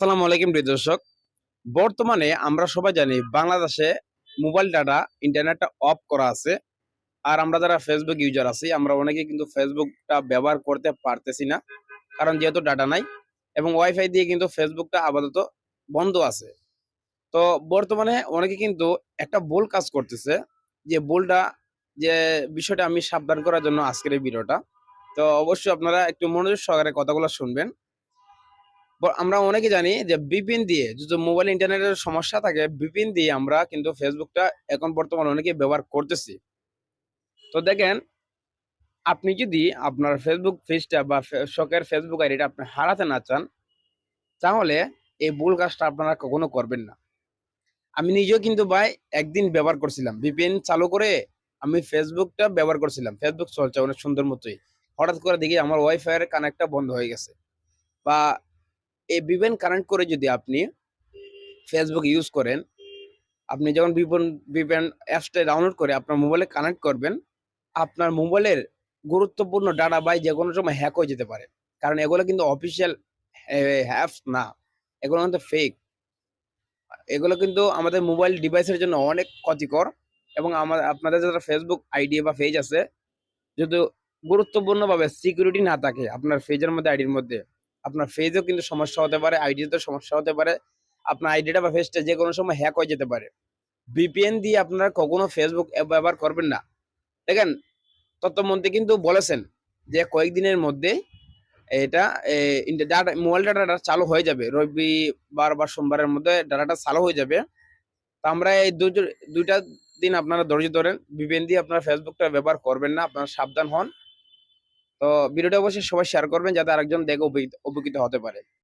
আসসালামু আলাইকুম, প্রিয় দর্শক। বর্তমানে আমরা সবাই জানি বাংলাদেশে মোবাইল ডাটা ইন্টারনেটটা অফ করা আছে। আর আমরা যারা ফেসবুক ইউজার আছি, আমরা অনেকে কিন্তু ফেসবুকটা ব্যবহার করতে পারতেছি না, কারণ যেহেতু ডাটা নাই এবং ওয়াইফাই দিয়ে কিন্তু ফেসবুকটা আপাতত বন্ধ আছে। তো বর্তমানে অনেকে কিন্তু একটা ভুল কাজ করতেছে, যে ভুলটা, যে বিষয়টা আমি সাবধান করার জন্য আজকের এই ভিডিওটা। তো অবশ্যই আপনারা একটু মনোযোগ সহকারে কথাগুলো শুনবেন। আমরা অনেকে জানি যে বিপিন দিয়ে যদি মোবাইল ইন্টারনেটের সমস্যা থাকে, বিপিন দিয়ে আমরা কিন্তু ফেসবুকটা এখন বর্তমানে অনেকে ব্যবহার করতেছি। তো দেখেন, আপনি যদি আপনার ফেসবুক পেজটা বা শখের ফেসবুক আইডিটা আপনি হারাতে না চান, তাহলে এই ভুল কাজটা আপনারা কখনো করবেন না। আমি নিজেও কিন্তু ভাই একদিন ব্যবহার করছিলাম। ভিপিএন চালু করে আমি ফেসবুকটা ব্যবহার করছিলাম। ফেসবুক চলছে অনেক সুন্দর মতোই। হঠাৎ করে দেখি আমার ওয়াইফাই এর কানেক্টটা বন্ধ হয়ে গেছে। বা এই ভিপিএন কানেক্ট করে যদি আপনি ফেসবুক ইউজ করেন, আপনি যখন ভিপন ভিপিএন অ্যাপসটা ডাউনলোড করে আপনার মোবাইলে কানেক্ট করবেন, আপনার মোবাইলের গুরুত্বপূর্ণ ডাটা বাই যে কোনো সময় হ্যাক হয়ে যেতে পারে। কারণ এগুলো কিন্তু অফিসিয়াল অ্যাপস না। এগুলো কিন্তু ফেক এগুলো কিন্তু আমাদের মোবাইল ডিভাইসের জন্য অনেক ক্ষতিকর এবং আমার আপনাদের যারা ফেসবুক আইডি বা পেজ আছে, যদি গুরুত্বপূর্ণভাবে সিকিউরিটি না থাকে আপনার পেজের মধ্যে আইডির মধ্যে আপনার পেজও কিন্তু সমস্যা হতে পারে আইডিতে সমস্যা হতে পারে, আপনার আইডিটা বা পেজটা যে কোনো সময় হ্যাক হয়ে যেতে পারে। ভিপিএন দিয়ে আপনারা কখনো ফেসবুক অ্যাপ ব্যবহার করবেন না। দেখেন তথ্যমন্ত্রী কিন্তু বলেছেন যে কয়েকদিনের মধ্যে এটা ডাটা মোবাইল ডাটাটা চালু হয়ে যাবে। রবিবার বা সোমবারের মধ্যে ডাটাটা চালু হয়ে যাবে। তো আমরা এই দুইটা দিন আপনারা ধৈর্য ধরেন ভিপিএন দিয়ে আপনারা ফেসবুকটা ব্যবহার করবেন না, আপনারা সাবধান হন। তো ভিডিওটা অবশ্যই সবাই শেয়ার করবেন যাতে আরেকজন দেখে উপকৃত হতে পারে।